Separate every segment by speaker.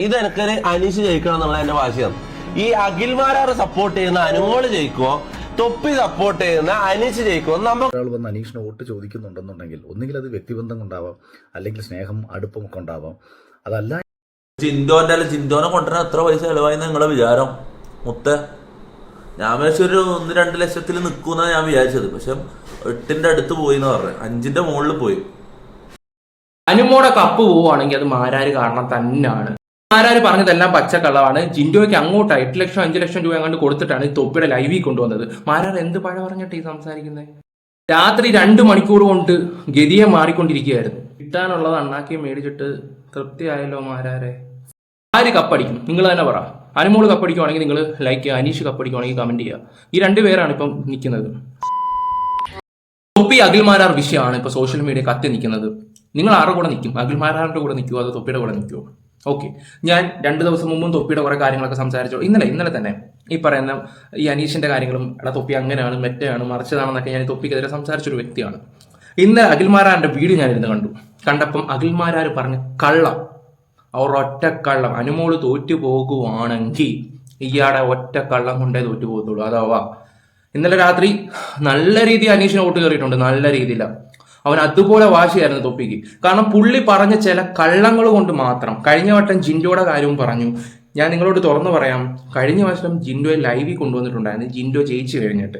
Speaker 1: ഇത് എനിക്കൊരു അനീഷ് ജയിക്കണം എന്നുള്ള എന്റെ വാശിയാണ്. ഈ അഖിൽമാരാറ് സപ്പോർട്ട് ചെയ്യുന്ന അനുമോൾ ജയിക്കുമോ തൊപ്പി സപ്പോർട്ട് ചെയ്യുന്ന അനീഷ് ജയിക്കുമോ നമ്മൾ
Speaker 2: ഒരാൾ വന്ന് അനീഷിനെ വോട്ട് ചോദിക്കുന്നുണ്ടെന്നുണ്ടെങ്കിൽ ഒന്നുകിൽ അത് വ്യക്തിബന്ധം കൊണ്ടാവാം അല്ലെങ്കിൽ സ്നേഹം അടുപ്പമൊക്കെ ഉണ്ടാവാം അതല്ല
Speaker 3: ചിന്തോന്റെ അല്ല ചിന്തോനെ കൊണ്ടുവരാൻ എത്ര പൈസ ചെലവായി നിങ്ങളെ വിചാരം മുത്ത. ഞാൻ വിചാരിച്ച ഒരു ഒന്ന് രണ്ട് ലക്ഷത്തിൽ നിൽക്കുന്ന ഞാൻ വിചാരിച്ചത്. പക്ഷെ എട്ടിന്റെ അടുത്ത് പോയി എന്ന് പറഞ്ഞു. അഞ്ചിന്റെ മുകളിൽ പോയി.
Speaker 4: അനുമോടെ കപ്പ് പോവുകയാണെങ്കിൽ അത് മാരാര് കാരണം തന്നെയാണ്. മാരാര് പറഞ്ഞതെല്ലാം പച്ചക്കള്ളമാണ്. ജിൻഡോയ്ക്ക് അങ്ങോട്ട് എട്ട് ലക്ഷം അഞ്ച് ലക്ഷം രൂപ അങ്ങോട്ട് കൊടുത്തിട്ടാണ് ഈ തൊപ്പിയുടെ ലൈവിൽ കൊണ്ടുവന്നത്. മാരാർ എന്ത് പഴ പറഞ്ഞിട്ട് ഈ സംസാരിക്കുന്നത് രാത്രി രണ്ട് മണിക്കൂർ കൊണ്ട് ഗതിയെ മാറിക്കൊണ്ടിരിക്കുകയായിരുന്നു. കിട്ടാനുള്ളത് അണ്ണാക്കി മേടിച്ചിട്ട് തൃപ്തിയായല്ലോ മാരാരെ. ആര് കപ്പടിക്കും? നിങ്ങൾ തന്നെ പറ. അനുമോൾ കപ്പടിക്കുവാണെങ്കിൽ നിങ്ങൾ ലൈക്ക് ചെയ്യുക അനീഷ് കപ്പടിക്കുവാണെങ്കിൽ കമന്റ് ചെയ്യുക. ഈ രണ്ട് പേരാണ് ഇപ്പം നിൽക്കുന്നത് തൊപ്പി അഖിൽമാരാർ വിഷയമാണ് ഇപ്പൊ സോഷ്യൽ മീഡിയ കത്തി നിൽക്കുന്നത്. നിങ്ങൾ ആരുടെ കൂടെ നിൽക്കും? അഖിൽമാരാറിന്റെ കൂടെ നിൽക്കുമോ അതോ തൊപ്പിയുടെ കൂടെ നിൽക്കുമോ ഓക്കെ ഞാൻ രണ്ട് ദിവസം മുമ്പും തൊപ്പിയുടെ കുറെ കാര്യങ്ങളൊക്കെ സംസാരിച്ചു. ഇന്നലെ ഇന്നലെ തന്നെ ഈ പറയുന്ന ഈ അനീഷിന്റെ കാര്യങ്ങളും എടാ തൊപ്പി അങ്ങനെയാണ് മെറ്റയാണ് മറിച്ചതാണെന്നൊക്കെ ഞാൻ തൊപ്പിക്കെതിരെ സംസാരിച്ചൊരു വ്യക്തിയാണ്. ഇന്ന് അഖിൽമാരാന്റെ വീട് ഞാൻ ഞാനിരുന്ന് കണ്ടു. കണ്ടപ്പം അഖിൽമാരാർ പറഞ്ഞ കള്ളം. അവർ ഒറ്റ കള്ളം. അനുമോൾ തോറ്റു പോകുവാണെങ്കിൽ ഇയാടെ ഒറ്റ കള്ളം കൊണ്ടേ തോറ്റു പോകത്തുള്ളൂ. അതാവാ ഇന്നലെ രാത്രി നല്ല രീതിയിൽ അനീഷിന് വോട്ട് കയറിയിട്ടുണ്ട്. നല്ല രീതിയിലാണ് അവൻ അതുപോലെ വാശിയായിരുന്നു തൊപ്പിക്ക്. കാരണം പുള്ളി പറഞ്ഞ ചില കള്ളങ്ങൾ കൊണ്ട് മാത്രം കഴിഞ്ഞ വട്ടം ജിൻഡോയുടെ കാര്യവും പറഞ്ഞു. ഞാൻ നിങ്ങളോട് തുറന്നു പറയാം കഴിഞ്ഞ വർഷം ജിൻഡോയെ ലൈവിൽ കൊണ്ടുവന്നിട്ടുണ്ടായിരുന്നു ജിൻഡോ ജയിച്ചു കഴിഞ്ഞിട്ട്.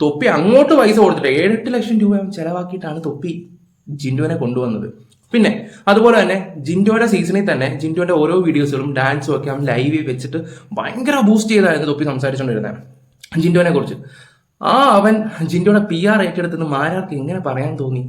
Speaker 4: തൊപ്പി അങ്ങോട്ട് പൈസ കൊടുത്തിട്ട് ഏഴെട്ട് ലക്ഷം രൂപ ചിലവാക്കിയിട്ടാണ് തൊപ്പി ജിൻഡോനെ കൊണ്ടുവന്നത്. പിന്നെ അതുപോലെ തന്നെ ജിൻഡോയുടെ സീസണിൽ തന്നെ ജിൻഡോയുടെ ഓരോ വീഡിയോസുകളും ഡാൻസും ഒക്കെ അവൻ ലൈവിൽ വെച്ചിട്ട് ഭയങ്കര ബൂസ്റ്റ് ചെയ്തായിരുന്നു തൊപ്പി സംസാരിച്ചുകൊണ്ടിരുന്നത് ജിൻഡോനെ കുറിച്ച്. ആ അവൻ ജിൻഡോയുടെ പി ആർ ഏറ്റെടുത്തെന്ന് മാരാർക്ക് എങ്ങനെ പറയാൻ തോന്നി?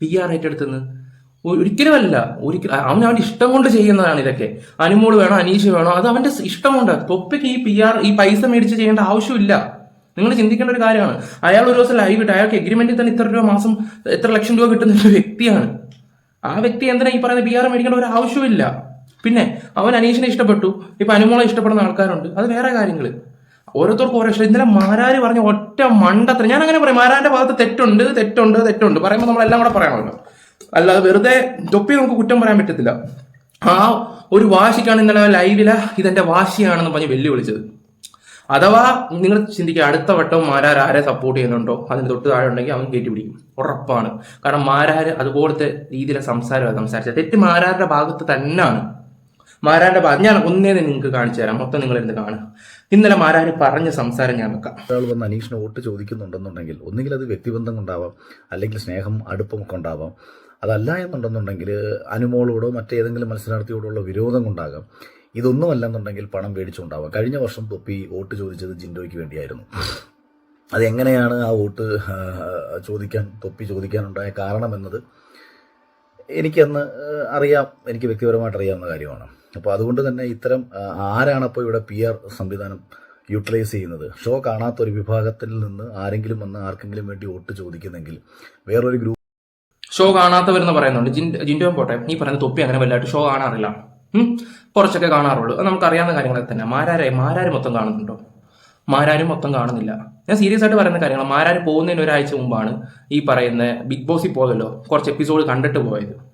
Speaker 4: പി ആർ ഏറ്റെടുത്തെന്ന്? ഒരിക്കലുമല്ല. ഒരിക്കലും അവൻ അവന്റെ ഇഷ്ടം കൊണ്ട് ചെയ്യുന്നതാണ് ഇതൊക്കെ. അനുമോൾ വേണോ അനീഷ് വേണോ അത് അവന്റെ ഇഷ്ടം കൊണ്ട്. തൊപ്പയ്ക്ക് ഈ പി ആർ ഈ പൈസ മേടിച്ച് ചെയ്യേണ്ട ആവശ്യമില്ല. നിങ്ങൾ ചിന്തിക്കേണ്ട ഒരു കാര്യമാണ്. അയാൾ ഒരു ദിവസം ലൈവ് ഇട്ട് അയാൾക്ക് എഗ്രിമെന്റിൽ തന്നെ ഇത്ര രൂപ മാസം എത്ര ലക്ഷം രൂപ കിട്ടുന്ന ഒരു വ്യക്തിയാണ്. ആ വ്യക്തി എന്തിനാ ഈ പറയുന്ന പി ആർ മേടിക്കേണ്ട ഒരു ആവശ്യമില്ല. പിന്നെ അവൻ അനീഷിനെ ഇഷ്ടപ്പെട്ടു. ഇപ്പൊ അനുമോളെ ഇഷ്ടപ്പെടുന്ന ആൾക്കാരുണ്ട്. അത് വേറെ കാര്യങ്ങൾ ഓരോരുത്തർക്കും ഓരോ ഇഷ്ടം ഇന്നലെ മാരാര് പറഞ്ഞ ഒറ്റ മണ്ടത്ര ഞാൻ അങ്ങനെ പറയും മാരാന്റെ ഭാഗത്ത് തെറ്റുണ്ട് തെറ്റുണ്ട് തെറ്റുണ്ട്. പറയുമ്പോൾ നമ്മളെല്ലാം കൂടെ പറയണമല്ലോ അല്ലാതെ വെറുതെ തൊപ്പി നമുക്ക് കുറ്റം പറയാൻ പറ്റത്തില്ല. ആ ഒരു വാശിക്കാണ് ഇന്നലെ ലൈവില ഇതെന്റെ വാശിയാണെന്ന് പറഞ്ഞ് വെല്ലുവിളിച്ചത്. അഥവാ നിങ്ങൾ ചിന്തിക്കുക അടുത്ത വട്ടം മാരാർ ആരെ സപ്പോർട്ട് ചെയ്യുന്നുണ്ടോ? അതിന് തൊട്ട് താഴെ ഉണ്ടെങ്കിൽ അവൻ കയറ്റി പിടിക്കും. ഉറപ്പാണ്. കാരണം മാരാർ അതുപോലത്തെ രീതിയിലെ സംസാരമാണ് സംസാരിച്ചത്. തെറ്റ് മാരാരുടെ ഭാഗത്ത് തന്നെയാണ് മാരാരുടെ ഭാഗം ഞാൻ ഒന്നേ നിങ്ങൾക്ക് കാണിച്ചു തരാം. മൊത്തം നിങ്ങൾ ഇരുന്ന് കാണുക. ഇന്നലെ മാരാര് പറഞ്ഞ സംസാരം ഞാൻ വെക്കാം.
Speaker 2: ഒരാൾ വന്ന് അനീഷിന് വോട്ട് ചോദിക്കുന്നുണ്ടെന്നുണ്ടെങ്കിൽ ഒന്നുകിൽ അത് വ്യക്തിബന്ധം കൊണ്ടാവാം അല്ലെങ്കിൽ സ്നേഹം അടുപ്പമൊക്കെ ഉണ്ടാവാം അതല്ല എന്നുണ്ടെന്നുണ്ടെങ്കിൽ അനുമോളോടോ മറ്റേതെങ്കിലും മത്സരാർത്ഥിയോടുള്ള വിരോധം കൊണ്ടാകാം. ഇതൊന്നുമല്ലെന്നുണ്ടെങ്കിൽ പണം മേടിച്ചുണ്ടാവാം കഴിഞ്ഞ വർഷം തൊപ്പി വോട്ട് ചോദിച്ചത് ജിൻഡോയ്ക്ക് വേണ്ടിയായിരുന്നു. അതെങ്ങനെയാണ് ആ വോട്ട് ചോദിക്കാൻ തൊപ്പി ചോദിക്കാനുണ്ടായ കാരണമെന്നത്? എനിക്കന്ന് അറിയാം എനിക്ക് വ്യക്തിപരമായിട്ട് അറിയാവുന്ന കാര്യമാണ്. അപ്പോൾ അതുകൊണ്ട് തന്നെ ഇത്തരം ആരാണ് അപ്പോൾ ഇവിടെ പി ആർ സംവിധാനം യൂട്ടിലൈസ് ചെയ്യുന്നത്? ഷോ കാണാത്ത ഒരു വിഭാഗത്തിൽ നിന്ന് ആരെങ്കിലും വന്ന് ആർക്കെങ്കിലും വേണ്ടി വോട്ട് ചോദിക്കുന്നെങ്കിൽ വേറൊരു ഗ്രൂപ്പ്
Speaker 4: ഷോ കാണാത്തവരെന്ന് പറയുന്നുണ്ട്. ജിൻ- ജിൻഡോ പോട്ടെ നീ പറയുന്ന തൊപ്പി അങ്ങനെ വലുതായിട്ട് ഷോ കാണാറില്ല. കുറച്ചൊക്കെ കാണാറുള്ളൂ. നമുക്ക് അറിയാവുന്ന കാര്യങ്ങളൊക്കെ തന്നെ. മാരാരെ മാരാര് മൊത്തം കാണുന്നുണ്ടോ? മാരാരും മൊത്തം കാണുന്നില്ല. ഞാൻ സീരിയസ് ആയിട്ട് പറയുന്ന കാര്യങ്ങൾ മാരാര് പോകുന്നതിന് ഒരാഴ്ച മുമ്പാണ് ഈ പറയുന്ന ബിഗ് ബോസിൽ പോയല്ലോ കുറച്ച് എപ്പിസോഡ് കണ്ടിട്ട് പോയത്.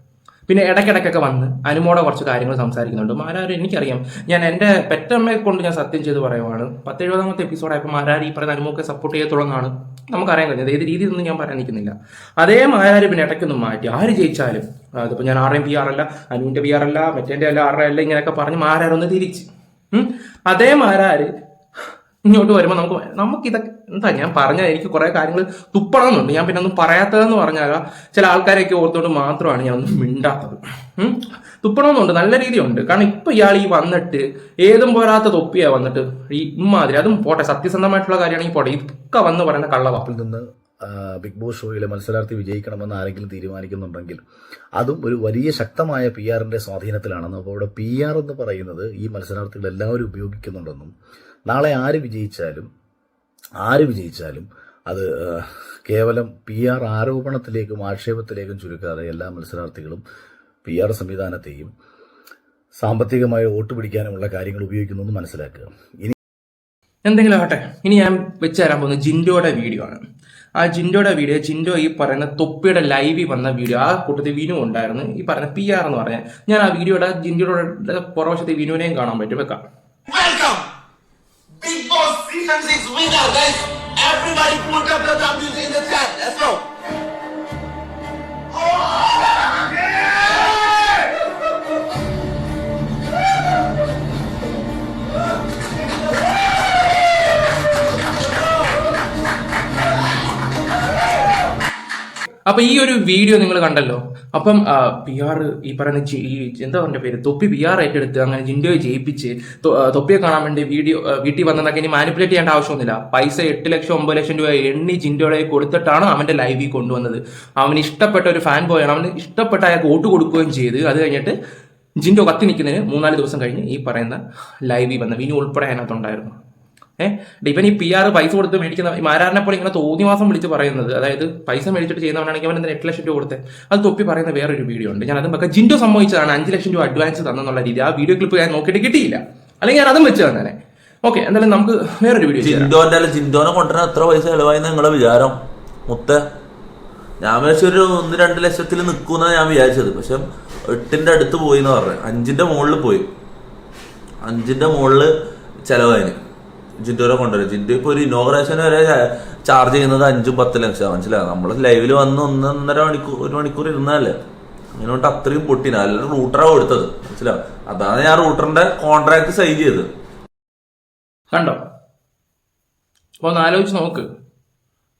Speaker 4: പിന്നെ ഇടയ്ക്കിടയ്ക്കൊക്കെ വന്ന് അനുമോടെ കുറച്ച് കാര്യങ്ങൾ സംസാരിക്കുന്നുണ്ട്. മാരാർ എനിക്കറിയാം. ഞാൻ എന്റെ പെറ്റമ്മയെ കൊണ്ട് ഞാൻ സത്യം ചെയ്ത് പറയുവാണ്. പത്തെഴുപതാമത്തെ എപ്പിസോഡായപ്പോൾ മാരാർ ഈ പറയുന്ന അനുമോക്കെ സപ്പോർട്ട് ചെയ്യത്തുള്ളതാണ് നമുക്കറിയാൻ കഴിഞ്ഞത്. ഏത് രീതിയിലൊന്നും ഞാൻ പറയാൻ നിൽക്കുന്നില്ല അതേ മാരാര് പിന്നെ ഇടയ്ക്കൊന്നും മാറ്റി. ആര് ജയിച്ചാലും. അതിപ്പോൾ ഞാൻ ആരുടെയും പി ആർ അല്ല അനുവിന്റെ പി ആർ അല്ല മറ്റേന്റെ അല്ല ആരുടെ അല്ല ഇങ്ങനെയൊക്കെ പറഞ്ഞ് മാരാരൊന്ന് തിരിച്ച്. അതേ മാരാര് ഇങ്ങോട്ട് വരുമ്പോൾ നമുക്ക് നമുക്ക് ഇതൊക്കെ എന്താ ഞാൻ പറഞ്ഞ എനിക്ക് കുറെ കാര്യങ്ങൾ തുപ്പണമെന്നുണ്ട്. ഞാൻ പിന്നെ ഒന്നും പറയാത്തതെന്ന് പറഞ്ഞാൽ ചില ആൾക്കാരെയൊക്കെ ഓർത്തോണ്ട് മാത്രമാണ് ഞാൻ ഒന്നും മിണ്ടാത്തത്. തുപ്പണമെന്നുണ്ട്. നല്ല രീതിയുണ്ട്. കാരണം ഇപ്പൊ ഇയാൾ ഈ വന്നിട്ട് ഏതും പോരാത്ത തൊപ്പിയാ വന്നിട്ട് ഈ ഇമാതിരി അതും പോട്ടെ. സത്യസന്ധമായിട്ടുള്ള കാര്യമാണെങ്കിൽ പോട്ടെ. ഇതൊക്കെ വന്ന് പറയുന്ന
Speaker 2: കള്ളവാപ്പിൽ നിന്ന് ബിഗ് ബോസ് ഷോയിലെ മത്സരാർത്ഥി വിജയിക്കണമെന്ന് ആരെങ്കിലും തീരുമാനിക്കുന്നുണ്ടെങ്കിൽ അതും ഒരു വലിയ ശക്തമായ പി ആറിന്റെ സ്വാധീനത്തിലാണെന്ന് അപ്പോൾ അവിടെ പി ആർ എന്ന് പറയുന്നത് ഈ മത്സരാർത്ഥികൾ എല്ലാവരും ഉപയോഗിക്കുന്നുണ്ടെന്നും നാളെ ആര് വിജയിച്ചാലും ആര് വിജയിച്ചാലും അത് കേവലം പി ആർ ആരോപണത്തിലേക്കും ആക്ഷേപത്തിലേക്കും ചുരുക്കാതെ എല്ലാ മത്സരാർത്ഥികളും പി ആർ സംവിധാനത്തെയും സാമ്പത്തികമായി വോട്ട് പിടിക്കാനുമുള്ള കാര്യങ്ങൾ ഉപയോഗിക്കുന്നു മനസ്സിലാക്കുക. ഇനി
Speaker 4: എന്തെങ്കിലും ആകട്ടെ ഇനി ഞാൻ വെച്ചു തരാൻ പോകുന്നത് ജിൻഡോയുടെ വീഡിയോ ആണ്. ആ ജിൻഡോയുടെ വീഡിയോ ജിൻഡോ ഈ പറയുന്ന തൊപ്പിയുടെ ലൈവിൽ വന്ന വീഡിയോ ആ കൂട്ടത്തിൽ വിനു ഉണ്ടായിരുന്നു ഈ പറയുന്ന പി ആർ എന്ന് പറഞ്ഞാൽ ഞാൻ ആ വീഡിയോയുടെ ജിൻഡോയുടെ പുറവശത്തെ വിനുവിനെയും കാണാൻ പറ്റും വെക്കാം
Speaker 5: Welcome! Big Boss Season 6 winner, guys! Everybody put up the W in the chat. Let's go!
Speaker 4: അപ്പൊ ഈ ഒരു വീഡിയോ നിങ്ങൾ കണ്ടല്ലോ. അപ്പം പി ആർ ഈ പറയുന്ന എന്താ പറഞ്ഞ പേര്? തൊപ്പി പി ആർ ഏറ്റെടുത്ത് അങ്ങനെ ജിൻഡോയെ ജയിപ്പിച്ച് തൊപ്പിയെ കാണാൻ വേണ്ടി വീഡിയോ വീട്ടിൽ വന്നതൊക്കെ ഇനി മാനിപ്പുലേറ്റ് ചെയ്യേണ്ട ആവശ്യമൊന്നുമില്ല. പൈസ എട്ട് ലക്ഷം ഒമ്പത് ലക്ഷം രൂപ എണ്ണി ജിൻഡോയെ കൊടുത്തിട്ടാണ് അവന്റെ ലൈവിൽ കൊണ്ടുവന്നത്. അവന് ഇഷ്ടപ്പെട്ട ഒരു ഫാൻ ബോയാണ് അവന് ഇഷ്ടപ്പെട്ട അയാൾക്ക് വോട്ട് കൊടുക്കുകയും ചെയ്ത് അത് കഴിഞ്ഞിട്ട് ജിൻഡോ കത്തി നിൽക്കുന്നതിന് മൂന്നാൽ ദിവസം കഴിഞ്ഞ് ഈ പറയുന്ന ലൈവിൽ വന്ന വിനു ഉൾപ്പെടെ അതിനകത്തുണ്ടായിരുന്നു ഏഹ് ഇവൻ ഈ പി ആർ പൈസ കൊടുത്ത് മേടിക്കുന്ന മാരാറിനെ പോലെ ഇങ്ങനെ തോന്നി മാസം വിളിച്ച് പറയുന്നത് അതായത് പൈസ മേടിച്ചിട്ട് ചെയ്യുന്നവനാണെങ്കിൽ അവൻ എന്തിനാ എട്ട് ലക്ഷം രൂപ കൊടുത്തത് അത് തൊപ്പി പറയുന്ന വേറൊരു വീഡിയോ ഉണ്ട്. ഞാൻ അതും വെക്കാം. ജിൻഡോ സംഭവിച്ചതാണ് അഞ്ച് ലക്ഷം രൂപ അഡ്വാൻസ് തന്നെന്നുള്ള രീതി. ആ വീഡിയോ ക്ലിപ്പ് ഞാൻ നോക്കിയിട്ട് കിട്ടിയില്ല. അല്ലെങ്കിൽ ഞാൻ അതും വെച്ച് തന്നെ ഓക്കെ എന്തായാലും നമുക്ക് വേറൊരു വീഡിയോ
Speaker 3: ജിൻഡോന്റെ ജിൻഡോനെ കൊണ്ടുവരാൻ എത്ര പൈസ ചെലവായി നിങ്ങളെ വിചാരം? മുത്ത. ഞാൻ വിചാരിച്ച ഒന്ന് രണ്ട് ലക്ഷത്തിൽ നിൽക്കുന്ന ഞാൻ വിചാരിച്ചത്. പക്ഷെ എട്ടിന്റെ അടുത്ത് പോയി എന്ന് പറഞ്ഞു. അഞ്ചിന്റെ മുകളിൽ പോയി. അഞ്ചിന്റെ മുകളിൽ ചെലവായിന്. ജിൻഡോനെ കൊണ്ടുവരും. ജിൻഡോ ഇപ്പൊ ഒരു ഇനോഗ്രേഷൻ വരെ ചാർജ് ചെയ്യുന്നത് അഞ്ചും പത്ത് ലക്ഷം മനസ്സിലായി? നമ്മൾ ലൈവിൽ വന്ന് ഒന്നൊന്നര മണിക്കൂർ ഒരു മണിക്കൂർ ഇരുന്നാലേ. അങ്ങനെ കൊണ്ട് അത്രയും പൊട്ടിന അല്ല റൂട്ടറാണ് കൊടുത്തത്. മനസ്സിലാവും അതാണ് ഞാൻ റൂട്ടറിന്റെ കോൺട്രാക്ട് സൈൻ ചെയ്തത്.
Speaker 4: കണ്ടോ? അപ്പൊ ഒന്ന് ആലോചിച്ച് നോക്ക്.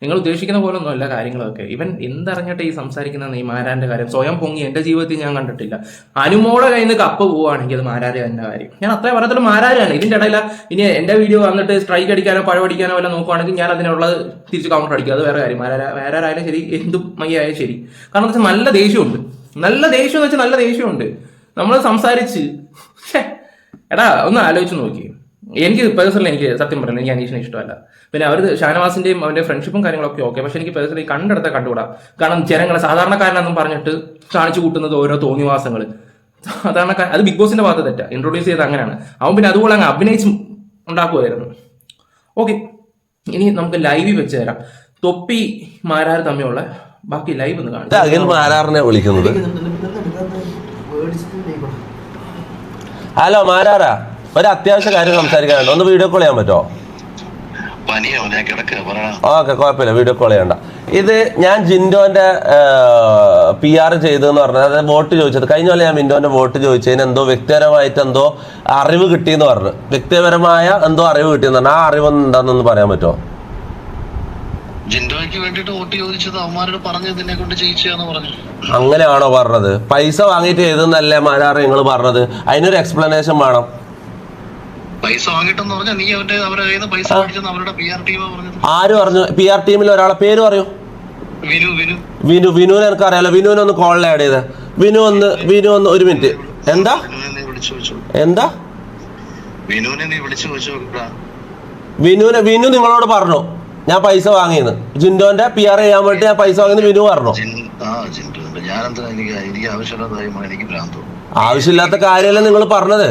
Speaker 4: നിങ്ങൾ ഉദ്ദേശിക്കുന്ന പോലെ ഒന്നും അല്ല കാര്യങ്ങളൊക്കെ. ഇവൻ എന്തറിഞ്ഞിട്ട് ഈ സംസാരിക്കുന്ന ഈ മാരാന്റെ കാര്യം? സ്വയം പൊങ്ങി. എന്റെ ജീവിതത്തിൽ ഞാൻ കണ്ടിട്ടില്ല. അനുമോടെ കയ്യിൽ നിന്ന് കപ്പ് പോവുകയാണെങ്കിൽ അത് മാരാരെ തന്നെ കാര്യം. ഞാൻ അത്രയും പറയത്തുള്ളൂ മാരാരാണ്. ഇതിന്റെ ഇടയില ഇനി എന്റെ വീഡിയോ വന്നിട്ട് സ്ട്രൈക്ക് അടിക്കാനോ പഴവടിക്കാനോ വല്ല നോക്കുവാണെങ്കിൽ ഞാൻ അതിനുള്ളത് തിരിച്ച് കൗണ്ടർ അടിക്കുക അത് വേറെ കാര്യം. മാരാര വേറാരായാലും ശരി എന്തും മയ്യായാലും ശരി. കാരണം വെച്ചാൽ നല്ല ദേഷ്യമുണ്ട്. നല്ല ദേഷ്യം എന്ന് വെച്ചാൽ നല്ല ദേഷ്യമുണ്ട്. നമ്മൾ സംസാരിച്ച്. എടാ ഒന്ന് ആലോചിച്ച് നോക്കി. എനിക്ക് പേഴ്സണലി എനിക്ക് സത്യം പറയുന്നത് എനിക്ക് അനീഷിനെ ഇഷ്ടമല്ല പിന്നെ അവർ ഷാനവാസിന്റെയും അവന്റെ ഫ്രണ്ട്ഷിപ്പും കാര്യങ്ങളൊക്കെ ഓക്കെ പക്ഷെ എനിക്ക് പേഴ്സണലി കണ്ടെടുത്ത കണ്ടുകൂടാ കാരണം ജനങ്ങളെ സാധാരണക്കാരനെന്നും പറഞ്ഞിട്ട് കാണിച്ചു കൂട്ടുന്നത് ഓരോ തോന്നിവാസങ്ങൾ സാധാരണക്കാരൻ അത് ബിഗ് ബോസിന്റെ ഭാഗത്ത് തെറ്റാ ഇൻട്രൊഡ്യൂസ് ചെയ്ത് അങ്ങനെയാണ് അവൻ പിന്നെ അതുപോലെ അങ്ങ് അഭിനയിച്ച് ഉണ്ടാക്കുമായിരുന്നു ഓക്കെ ഇനി നമുക്ക് ലൈവിൽ വെച്ച് തരാം തൊപ്പി മാരാർ തമ്മിലുള്ള ബാക്കി ലൈവ് ഒന്ന് കാണാം
Speaker 1: വിളിക്കുന്നത് ഹലോ മാരാറാ ഒരു അത്യാവശ്യ കാര്യം സംസാരിക്കാനുണ്ട്. ഒന്ന് വീഡിയോ കോൾ ചെയ്യാൻ പറ്റുമോ ഓക്കെ കുഴപ്പമില്ല. വീഡിയോ കോൾ ചെയ്യണ്ട. ഇത് ഞാൻ ജിൻഡോന്റെ പി ആർ ചെയ്തെന്ന് പറഞ്ഞത് അതായത് വോട്ട് ചോദിച്ചത്. കഴിഞ്ഞ പോലെ ഞാൻ മിൻഡോന്റെ വോട്ട് ചോദിച്ചതിന് എന്തോ വ്യക്തിപരമായിട്ട് എന്തോ അറിവ് കിട്ടിയെന്ന് പറഞ്ഞു. വ്യക്തിപരമായ എന്തോ അറിവ് കിട്ടിയെന്ന് പറഞ്ഞു ആ അറിവ് എന്താണെന്ന് പറയാൻ പറ്റുമോ
Speaker 6: ജിൻഡോയ്ക്ക് വേണ്ടിട്ട് വോട്ട് ചോദിച്ചത് അവന്മാരോട് പറഞ്ഞത് നിന്നെ കൊണ്ട് ചെയ്യിച്ചാന്ന് പറഞ്ഞു.
Speaker 1: അങ്ങനെയാണോ പറഞ്ഞത്? പൈസ വാങ്ങിയിട്ട് ചെയ്തെന്നല്ലേ മാരാറ് നിങ്ങൾ പറഞ്ഞത്? അതിനൊരു എക്സ്പ്ലനേഷൻ വേണം.
Speaker 6: പൈസ വാങ്ങിട്ടെന്ന് പറഞ്ഞാൽ നീ അവന്റെ അവരുടെ കയ്യിൽ നിന്ന് പൈസ മേടിച്ചെന്ന് അവരുടെ പി ആർ ടീമാ പറഞ്ഞത്.
Speaker 1: ആര് പറഞ്ഞു പി ആർ ടീമിൽ ഒരാളെ പേര് പറയൂ.
Speaker 6: വിനു വിനു.
Speaker 1: വിനു വിനുവിനെ എനിക്ക് അറിയാലോ വിനുവിനെ ഒന്ന് കോളിൽ ആഡ് ചെയ്ത്. വിനു ഒന്ന് വിനു ഒന്ന് ഒരു മിനിറ്റ് എന്താ? എന്താ?
Speaker 6: വിനുവിനെ നീ വിളിച്ചു
Speaker 1: വിനുവിനെ വിനു നിങ്ങളോട് പറഞ്ഞു. ഞാൻ പൈസ വാങ്ങിയെന്ന് ജിൻഡോന്റെ പി ആർ ചെയ്യാൻ വേണ്ടി ഞാൻ പൈസ വാങ്ങിയെന്ന് വിനു പറഞ്ഞു. ആവശ്യമില്ലാത്ത കാര്യമല്ല നിങ്ങൾ പറഞ്ഞത്?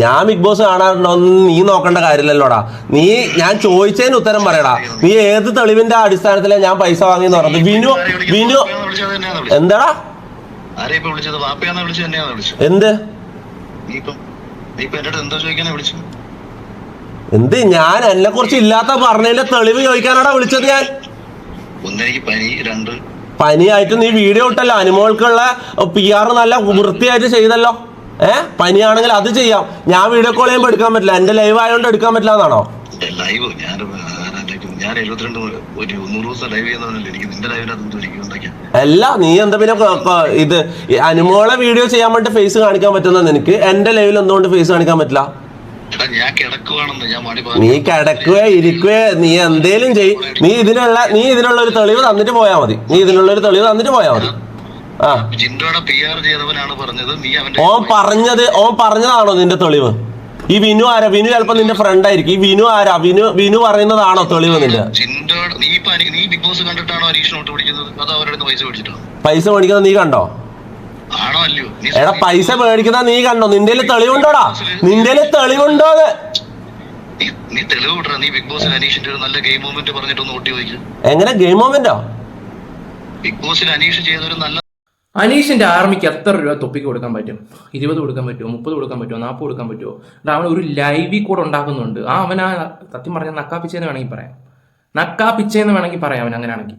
Speaker 1: ഞാൻ ബിഗ് ബോസ് കാണാറുണ്ടോ? നീ നോക്കേണ്ട കാര്യമില്ലല്ലോടാ. നീ ഞാൻ ചോദിച്ചതിന് ഉത്തരം പറയടാ. നീ ഏത് തെളിവിന്റെ അടിസ്ഥാനത്തിലാണ് ഞാൻ പൈസ വാങ്ങിയെന്ന് പറഞ്ഞത്? വിനു വിനു എന്താടാ? എന്ത്?
Speaker 6: എന്തോ
Speaker 1: ഞാൻ എന്നെ കുറിച്ച് ഇല്ലാത്ത പറഞ്ഞതിന്റെ തെളിവ് ചോദിക്കാനാടാ വിളിച്ചത് ഞാൻ? പനിയായിട്ട് നീ വീഡിയോ ഇട്ടല്ലോ. അനുമോൾക്കുള്ള പി ആർ നല്ല വൃത്തിയായിട്ട് ചെയ്തല്ലോ. ഏ? പനിയാണെങ്കിൽ അത് ചെയ്യാം. ഞാൻ വീഡിയോ കോൾ ചെയ്യുമ്പോൾ എടുക്കാൻ പറ്റില്ല. എന്റെ ലൈവ് ആയതുകൊണ്ട് എടുക്കാൻ പറ്റില്ല എന്നാണോ?
Speaker 6: ലൈവ് ഞാൻ ഞാൻ എഴുപത്തിരണ്ട് ഒരു നൂറ് ദിവസം ലൈവ് ചെയ്യുന്നതല്ലേ എനിക്ക് നിന്റെ ലൈവിൽ അതൊന്നും
Speaker 1: അല്ല നീ എന്താ പിന്നെ ഇത് അനുമോളെ വീഡിയോ ചെയ്യാൻ വേണ്ടി ഫേസ് കാണിക്കാൻ പറ്റുന്ന നിനക്ക്? എന്റെ ലൈവിൽ എന്തുകൊണ്ട് ഫേസ് കാണിക്കാൻ പറ്റില്ല? നീ കിടക്കുകയോ ഇരിക്കുകയോ നീ എന്തേലും ചെയ്. നീ ഇതിനുള്ള നീ ഇതിനുള്ള ഒരു തെളിവ് തന്നിട്ട് പോയാ മതി. നീ ഇതിനുള്ള ഒരു തെളിവ് തന്നിട്ട് പോയാ മതി.
Speaker 6: ജിൻഡോടെ പി ആർ ചെയ്തവനാണ് പറഞ്ഞത്. നീ അവന്റെ
Speaker 1: ഓൻ പറഞ്ഞത് ഓൻ പറഞ്ഞതാണോ നിന്റെ തെളിവ്? ഈ വിനു ആരാ? വിനു ചിലപ്പോ നിന്റെ ഫ്രണ്ട് ആയിരിക്കും. ഈ വിനു ആരാ? വിനു വിനു പറയുന്നതാണോ തെളിവ് നിന്റെ?
Speaker 6: ജിൻഡോടെ നീ ഇപ്പൊ അനി- നീ ബിഗ് ബോസ് കണ്ടിട്ടാണോ പിടിക്കുന്നത്? അതോ അവരുടെ അടുത്ത് പൈസ
Speaker 1: പൈസ മേടിക്കുന്നത് നീ കണ്ടോ?
Speaker 6: ആണോ അല്ലയോ? നീ
Speaker 1: എടാ പൈസ മേടിക്കുന്ന നീ കണ്ടോ? നിന്റെ തെളിവുണ്ടോടാ? നിന്റെ തെളിവുണ്ടോ
Speaker 6: നീ നീ തെളിവ് വിടറ. നീ ബിഗ് ബോസിൽ അനീഷിന്റെ ഒരു നല്ല ഗെയിം മൂവ്മെന്റ് പറഞ്ഞിട്ടൊന്ന് ഓട്ടി ചോദിക്കുക
Speaker 1: എങ്ങനെ? ഗെയിം മൂവ്മെന്റോ
Speaker 6: ബിഗ് ബോസിൽ അനീഷ് ചെയ്ത ഒരു നല്ല
Speaker 4: അനീഷിന്റെ ആർമിക്ക് എത്ര രൂപ തൊപ്പിക്ക് കൊടുക്കാൻ പറ്റും? ഇരുപത് കൊടുക്കാൻ പറ്റുമോ? മുപ്പത് കൊടുക്കാൻ പറ്റുമോ? നാൽപ്പത് കൊടുക്കാൻ പറ്റുമോ? എന്നിട്ട് അവൻ ഒരു ലൈവിൽ കൂടെ ഉണ്ടാക്കുന്നുണ്ട്. ആ അവൻ ആ സത്യം പറഞ്ഞ നക്കാപ്പിച്ചെന്ന് വേണമെങ്കിൽ പറയാം. നക്കാപ്പിച്ചെന്ന് വേണമെങ്കിൽ പറയാം അവൻ അങ്ങനെയാണെങ്കിൽ.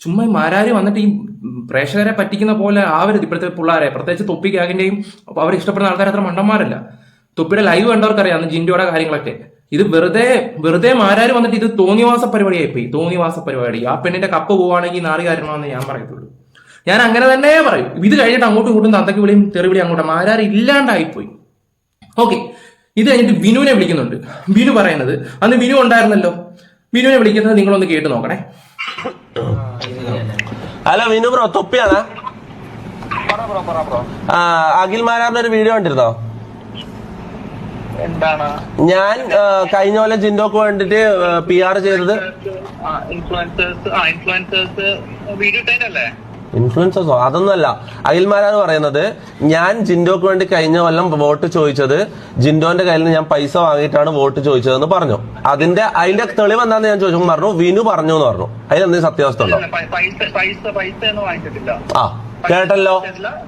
Speaker 4: ചുമ്മാ ഈ മാരാര് വന്നിട്ട് ഈ പ്രേക്ഷകരെ പറ്റിക്കുന്ന പോലെ ആവരുത് ഇപ്പോഴത്തെ പിള്ളേരെ. പ്രത്യേകിച്ച് തൊപ്പി ഗ്യാഗിന്റെയും അവർ ഇഷ്ടപ്പെടുന്ന ആൾക്കാർ അത്ര മണ്ടന്മാരല്ല. തൊപ്പിയുടെ ലൈവ് കണ്ടവർക്കറിയാം അന്ന് ജിൻഡോയുടെ കാര്യങ്ങളൊക്കെ. ഇത് വെറുതെ വെറുതെ മാരാര് വന്നിട്ട് ഇത് തോന്നിവാസ പരിപാടിയായി പോയി തോന്നിവാസ പരിപാടി. ആ പെണ്ണിന്റെ കപ്പ് പോവാണെങ്കിൽ നാറി കാര്യമാണെന്ന് ഞാൻ പറയത്തുള്ളൂ. ഞാൻ അങ്ങനെ തന്നെ പറയും. ഇത് കഴിഞ്ഞിട്ട് അങ്ങോട്ടും ഇങ്ങോട്ടും തന്തക്ക് വിളിയും തെറി വിളിയും അങ്ങോട്ടും ആരാരും ഇല്ലാണ്ടായിപ്പോയി. ഓക്കെ ഇത് കഴിഞ്ഞിട്ട് ബിനുവിനെ വിളിക്കുന്നുണ്ട്. വിനു പറയുന്നത് അന്ന് വിനു ഉണ്ടായിരുന്നല്ലോ? ബിനുവിനെ വിളിക്കുന്നത് നിങ്ങളൊന്ന് കേട്ട് നോക്കണേ.
Speaker 1: ഹലോ വിനു ബ്രോ തൊപ്പിയാണോ? ആ അഖിൽ മാരാറിന്റെ ഒരു വീഡിയോ കണ്ടിരുന്നോ?
Speaker 7: എന്താണ്?
Speaker 1: ഞാൻ കഴിഞ്ഞ പോലെ ജിൻഡോക്ക് വേണ്ടിട്ട് പി ആർ ചെയ്തത്.
Speaker 7: ഇൻഫ്ലുവൻസേഴ്സ് ആ ഇൻഫ്ലുവൻസേഴ്സ് വീഡിയോ ഇട്ടതിനല്ലേ
Speaker 1: ഇൻഫ്ലുവൻസേഴ്സോ അതൊന്നുമല്ല. അഖിൽമാരാണ് പറയുന്നത് ഞാൻ ജിൻഡോക്ക് വേണ്ടി കഴിഞ്ഞ കൊല്ലം വോട്ട് ചോദിച്ചത് ജിൻഡോന്റെ കയ്യിൽ നിന്ന് ഞാൻ പൈസ വാങ്ങിയിട്ടാണ് വോട്ട് ചോദിച്ചതെന്ന് പറഞ്ഞു. അതിന്റെ അതിന്റെ തെളിവ് എന്താന്ന് ഞാൻ ചോദിച്ചു പറഞ്ഞു വിനു പറഞ്ഞു എന്ന് പറഞ്ഞു. അതിലെന്തെങ്കിലും സത്യാവസ്ഥ ഉണ്ടോ? ആ. കേട്ടല്ലോ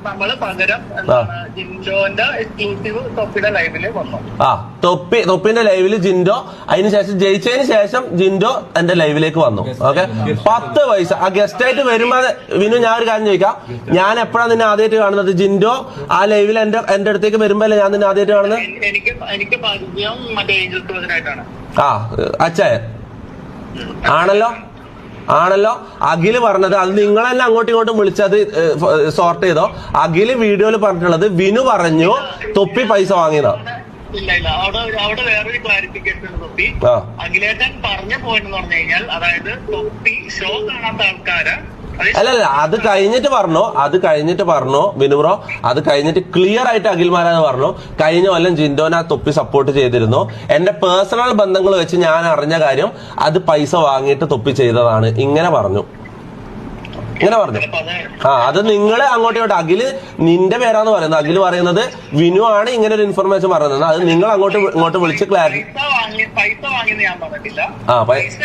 Speaker 7: നമ്മൾ പകരം എക്സ്ക്ലൂസീവ് തൊപ്പിയുടെ ലൈവിൽ വന്നു.
Speaker 1: ആ തൊപ്പി തൊപ്പിന്റെ ലൈവിൽ ജിൻഡോ അതിനുശേഷം ജയിച്ചതിന് ശേഷം ജിൻഡോ എന്റെ ലൈവിലേക്ക് വന്നു. ഓക്കെ പത്ത് പൈസ. ആ ഗസ്റ്റ് ആയിട്ട് വരുമ്പോ വിനു ഞാൻ ഒരു കാര്യം ചോദിക്കാം. ഞാൻ എപ്പോഴാണ് നിന്നെ ആദ്യമായിട്ട് കാണുന്നത്? ജിൻഡോ ആ ലൈവിൽ എന്റെ എന്റെ അടുത്തേക്ക് വരുമ്പോഴല്ലേ ഞാൻ നിന്നെ ആദ്യമായിട്ട് കാണുന്നത്?
Speaker 7: എനിക്ക് എനിക്ക് പരിചയം മറ്റേ
Speaker 1: ആ അച്ഛ ആണല്ലോ? ആണല്ലോ? അഖിൽ പറഞ്ഞത് അത് നിങ്ങളെല്ലാം അങ്ങോട്ടും ഇങ്ങോട്ടും വിളിച്ചത് സോർട്ട് ചെയ്തോ? അഖിൽ വീഡിയോയിൽ പറഞ്ഞിട്ടുള്ളത് വിനു പറഞ്ഞു തൊപ്പി പൈസ വാങ്ങിയതാ.
Speaker 7: ഇല്ല ഇല്ല. അവിടെ അവിടെ വേറൊരു ക്ലാരിഫിക്കേഷൻ ഉണ്ട് തൊപ്പി. അഖിലേട്ടൻ പറഞ്ഞ പോയിന്റ് എന്ന് പറഞ്ഞു കഴിഞ്ഞാൽ അതായത് തൊപ്പി ഷോ കാണാത്ത ആൾക്കാര്
Speaker 1: അല്ലല്ല അത് കഴിഞ്ഞിട്ട് പറഞ്ഞു അത് കഴിഞ്ഞിട്ട് പറഞ്ഞു വിനുബ്രോ അത് കഴിഞ്ഞിട്ട് ക്ലിയർ ആയിട്ട് അഖിൽമാരാന്ന് പറഞ്ഞു. കഴിഞ്ഞ കൊല്ലം ജിൻഡോന തൊപ്പി സപ്പോർട്ട് ചെയ്തിരുന്നു. എന്റെ പേഴ്സണൽ ബന്ധങ്ങൾ വെച്ച് ഞാൻ അറിഞ്ഞ കാര്യം അത് പൈസ വാങ്ങിയിട്ട് തൊപ്പി ചെയ്തതാണ്. ഇങ്ങനെ പറഞ്ഞു. ഇങ്ങനെ പറഞ്ഞു. ആ അത് നിങ്ങൾ അങ്ങോട്ടും ഇങ്ങോട്ട്. അഖിൽ നിന്റെ പേരാന്ന് പറയുന്നത്. അഖിൽ പറയുന്നത് വിനു ആണ് ഇങ്ങനെ ഒരു ഇൻഫർമേഷൻ പറയുന്നത് അത് നിങ്ങൾ അങ്ങോട്ട് ഇങ്ങോട്ട് വിളിച്ച് ക്ലാരിറ്റി ആ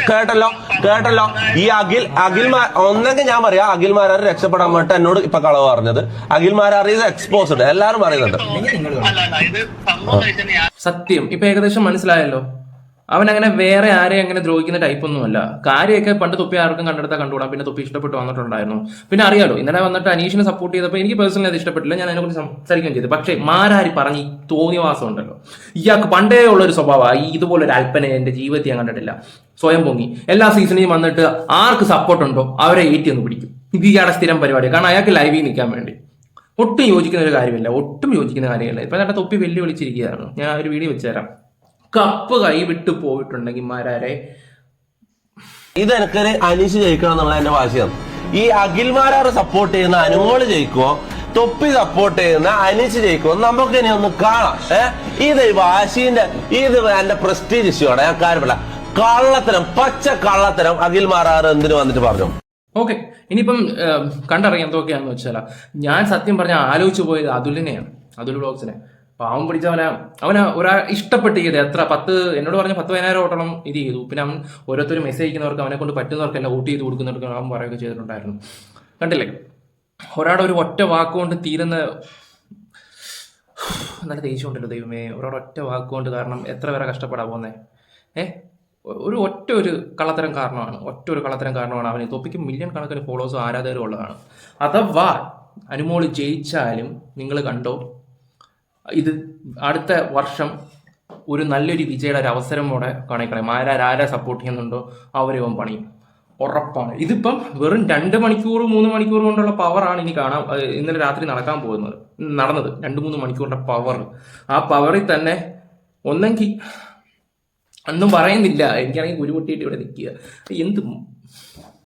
Speaker 1: കേട്ടല്ലോ കേട്ടല്ലോ. ഈ അഖിൽ അഖിൽ ഒന്നെങ്കിൽ ഞാൻ പറയാം അഖിൽ മാരാർ രക്ഷപ്പെടാൻ വേണ്ടി എന്നോട് ഇപ്പൊ കളവ് പറഞ്ഞത്. അഖിൽ മാരാർ ഇത് എക്സ്പോസ്ഡ് എല്ലാരും പറയുന്നുണ്ട്.
Speaker 4: സത്യം. ഇപ്പൊ ഏകദേശം മനസ്സിലായല്ലോ. അവൻ അങ്ങനെ വേറെ ആരെയും അങ്ങനെ ദ്രോഹിക്കുന്ന ടൈപ്പ് ഒന്നുമല്ല. കാര്യമൊക്കെ പണ്ട് തൊപ്പി ആർക്കും കണ്ടെടുത്താൽ കണ്ടുകൂടാം. പിന്നെ തൊപ്പി ഇഷ്ടപ്പെട്ട് വന്നിട്ടുണ്ടായിരുന്നു. പിന്നെ അറിയാലോ ഇന്നലെ വന്നിട്ട് അനീഷിനെ സപ്പോർട്ട് ചെയ്തപ്പോൾ എനിക്ക് പേഴ്സണലി അത് ഇഷ്ടപ്പെട്ടില്ല. ഞാൻ അതിനെക്കുറിച്ച് സംസാരിക്കുകയും ചെയ്തു. പക്ഷേ മാരാരി പറഞ്ഞ് ഈ തോന്നിവാസം ഉണ്ടല്ലോ. ഇയാൾക്ക് പണ്ടേ ഉള്ള ഒരു ഈ ഇതുപോലൊരു അല്പനെ എന്റെ ജീവിതത്തിൽ ഞാൻ കണ്ടിട്ടില്ല. സ്വയം പൊങ്ങി. എല്ലാ സീസണിലും വന്നിട്ട് ആർക്ക് സപ്പോർട്ട് ഉണ്ടോ അവരെ ഏറ്റി ഒന്ന് പിടിക്കും. ഇത് ഇയാളുടെ സ്ഥിരം പരിപാടി കാരണം അയാൾക്ക് ലൈവിൽ നിൽക്കാൻ വേണ്ടി. ഒട്ടും യോജിക്കുന്ന ഒരു കാര്യമില്ല. ഒട്ടും യോജിക്കുന്ന കാര്യമില്ല. ഇപ്പൊ നമ്മുടെ തൊപ്പി വെല്ലുവിളിച്ചിരിക്കുകയായിരുന്നു. ഞാൻ ഒരു വീഡിയോ വെച്ചുതരാം കപ്പ് കൈ വിട്ടു പോയിട്ടുണ്ടെങ്കിൽ മാരാരെ
Speaker 1: ഇത് എനിക്കൊരു അനീഷ് ജയിക്കണം എന്നുള്ള എന്റെ വാശിയാണ്. ഈ അഖിൽമാരാർ സപ്പോർട്ട് ചെയ്യുന്ന അനുമോൾ ജയിക്കുവോ തൊപ്പി സപ്പോർട്ട് ചെയ്യുന്ന അനീഷ് ജയിക്കുവോ നമുക്ക് ഇനി ഒന്ന് കാണാം. ഏഹ് ഇത് ഈ വാശിന്റെ ഇത് എന്റെ പ്രസ്റ്റീജ് ഇഷ്യൂ ആണ്. ഞാൻ കാര്യമില്ല. കള്ളത്തരം പച്ച കള്ളത്തരം അഖിൽമാരാർ എന്തിനു വന്നിട്ട് പറഞ്ഞു?
Speaker 4: ഓക്കെ ഇനിയിപ്പം കണ്ടറിയാം എന്തൊക്കെയാണെന്ന് വെച്ചാൽ ഞാൻ സത്യം പറഞ്ഞാൽ ആലോചിച്ചു പോയത് അതുലിനെയാണ് അതുൽ ബ്ലോഗ്സിനെ. പാവം പിടിച്ചവനെ അവന്. ഒരാ ഇഷ്ടപ്പെട്ട് ചെയ്ത്. എത്ര പത്ത് എന്നോട് പറഞ്ഞ പത്ത് പതിനായിരം ഓട്ടണം ഇത് ചെയ്തു. പിന്നെ അവൻ ഓരോരുത്തരും മെസ്സേജ് അയക്കുന്നവർക്ക് അവനെ കൊണ്ട് പറ്റുന്നവർക്കെല്ലാം വോട്ട് ചെയ്ത് കൊടുക്കുന്നവർക്ക് അവൻ പറയുകയൊക്കെ ചെയ്തിട്ടുണ്ടായിരുന്നു. കണ്ടില്ലേ? ഒരാളുടെ ഒരു ഒറ്റ വാക്കുകൊണ്ട് തീരുന്ന നല്ല ദേഷ്യമുണ്ടല്ലോ ദൈവമേ. ഒരാളുടെ ഒറ്റ വാക്കുകൊണ്ട് കാരണം എത്ര പേരെ കഷ്ടപ്പെടാൻ പോകുന്നേ? ഏഹ് ഒരു ഒറ്റ ഒരു കള്ളത്തരം കാരണമാണ്. ഒറ്റ ഒരു കള്ളത്തരം കാരണമാണ് അവന്. തൊപ്പിക്ക് മില്യൺ കണക്കിന് ഫോളോവേഴ്സും ആരാധകരും ഉള്ളതാണ്. അഥവാ അനുമോൾ ജയിച്ചാലും നിങ്ങൾ കണ്ടോ ഇത് അടുത്ത വർഷം ഒരു നല്ലൊരു വിജയുടെ ഒരു അവസരം കൂടെ കാണിക്കണം ആരാരെ സപ്പോർട്ട് ചെയ്യുന്നുണ്ടോ അവരെ ഇവൻ പണിയും. ഉറപ്പാണ്. ഇതിപ്പം വെറും രണ്ട് മണിക്കൂർ മൂന്ന് മണിക്കൂർ കൊണ്ടുള്ള പവറാണ് ഇനി കാണാൻ ഇന്നലെ രാത്രി നടക്കാൻ പോകുന്നത്. നടന്നത്. രണ്ട് മൂന്ന് മണിക്കൂറിന്റെ പവർ ആ പവറിൽ തന്നെ ഒന്നെങ്കിൽ ഒന്നും പറയുന്നില്ല. എനിക്കാണെങ്കിൽ കുരുപൊട്ടിയിട്ട് ഇവിടെ നിൽക്കുക. എന്ത്